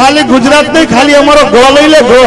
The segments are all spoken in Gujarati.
ખાલી ગુજરાત નહીં ખાલી અમારો ગો લઈ લે ગો.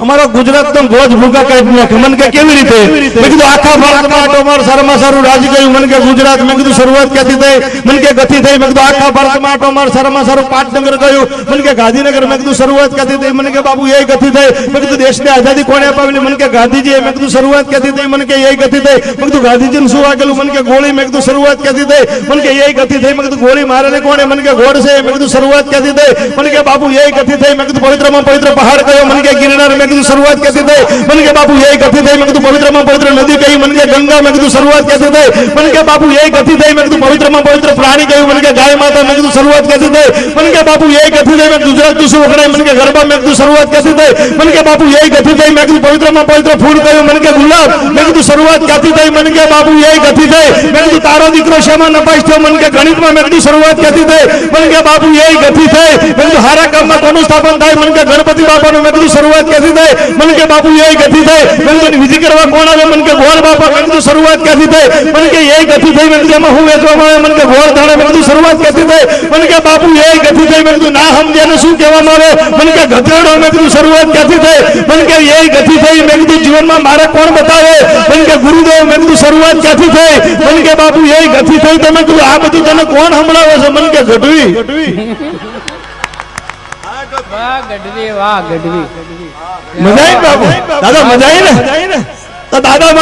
અમારો ગુજરાતનો ગોજ ભૂકા કાઢી નાખે મને કે કેવી રીતે મેં કીધું આખા ભારતમાં આટો માર સારામાં સારું રાજ ગયું મને કે ગુજરાત મેં કીધું શરૂઆત ક્યાંથી થઈ મને કે ગતિ થઈ મેં કીધું આખા ભારતમાં આટો માર સારામાં સારું પાટનગર ગયું મને કે ગાંધીનગર મેં કીધું શરૂઆત ક્યાંથી થઈ મને કે બાબુ એ ગતિ થઈ મેં કીધું દેશને આઝાદી કોણે અપાવેલી મને કે ગાંધીજીએ મેં કીધું શરૂઆત ક્યાંથી થઈ મને કે એ ગતિ થઈ મેં કીધું ગાંધીજીને શું વાગેલું મને કે ગોળી મેં કીધું શરૂઆત ક્યાંથી થઈ મને કે એ ગતિ થઈ મેં કીધું ગોળી મારેલી કોણે મને કે ગોળ છે મેં કીધું શરૂઆત ક્યાંથી થઈ મને કે બાબુ એ ગતિ થઈ મેં કીધું પવિત્રમાં પવિત્ર પહાડ કયો મને કે ગિરનાર મેં કીધું શરૂઆત ક્યાંથી થઈ મને કે બાપુ એ ગતિ થઈ મેં કીધું પવિત્રમાં પવિત્ર નદી કઈ મને કે ગંગા મેં કીધું શરૂઆત ક્યાંથી થઈ મને કે બાપુ એ ગતિ થઈ મેં કીધું પવિત્રમાં પવિત્ર પ્રાણી કયું મને કે ગાય માતા મેં કીધું શરૂઆત ક્યાંથી થઈ મને કે બાપુ એ ગતિ થઈ મેં ગુજરાત તું શું વખણાય મને કે ગરબા મેં કીધું શરૂઆત ક્યાંથી થઈ મને કે બાપુ એ ગતિ થઈ મેં કીધું પવિત્રમાં પવિત્ર ફૂલ કયું મને કે ગુલાબ મેં કીધું શરૂઆત ક્યાંથી થઈ મને કે બાપુ એ ગતિ થઈ મેં કીધું તારો દીકરો શેમાં નપાસ થયો મને કે ગણિતમાં મેં કીધું શરૂઆત ક્યાંથી થઈ મને કે બાપુ એ ગતિ થઈ મેં કીધું હારા કામમાં કોનું સ્થાપન થાય મને કે ગણપતિ બાપાનું મેં કીધું શરૂઆત ક્યાંથી થઈ મને કે બાપુ એ ગતિ થઈ મેં કીધું વિધિ કરવા કોણ આવે મને કે ગોળ બાપા મેં કીધું શરૂઆત ક્યાંથી થઈ મને કે એ ગતિ થઈ મેં કીધું એમાં હું વેચવામાં આવે મને કે ગોળ ધાણે મેં કીધું શરૂઆત ક્યાંથી થઈ મને કે બાપુ એ ગતિ થઈ. મેં કીધું ના સમજે શું કહેવામાં આવે મને કે ગધેડો. મેં કીધું શરૂઆત ક્યાંથી થઈ? મને કે એ ગતિ થઈ. મેં કીધું જીવનમાં મારે કોણ બતાવે? મને કે ગુરુદેવ. મેં કીધું શરૂઆત ક્યાંથી થઈ? મને કે બાપુ એ ગતિ થઈ. તમે કીધું આ બધું તને કોણ સંભળાવે છે? મને કે ગઢવી. ગઢવી મજા આવી બાપુ? દાદા મજા આવી ને? તો દાદા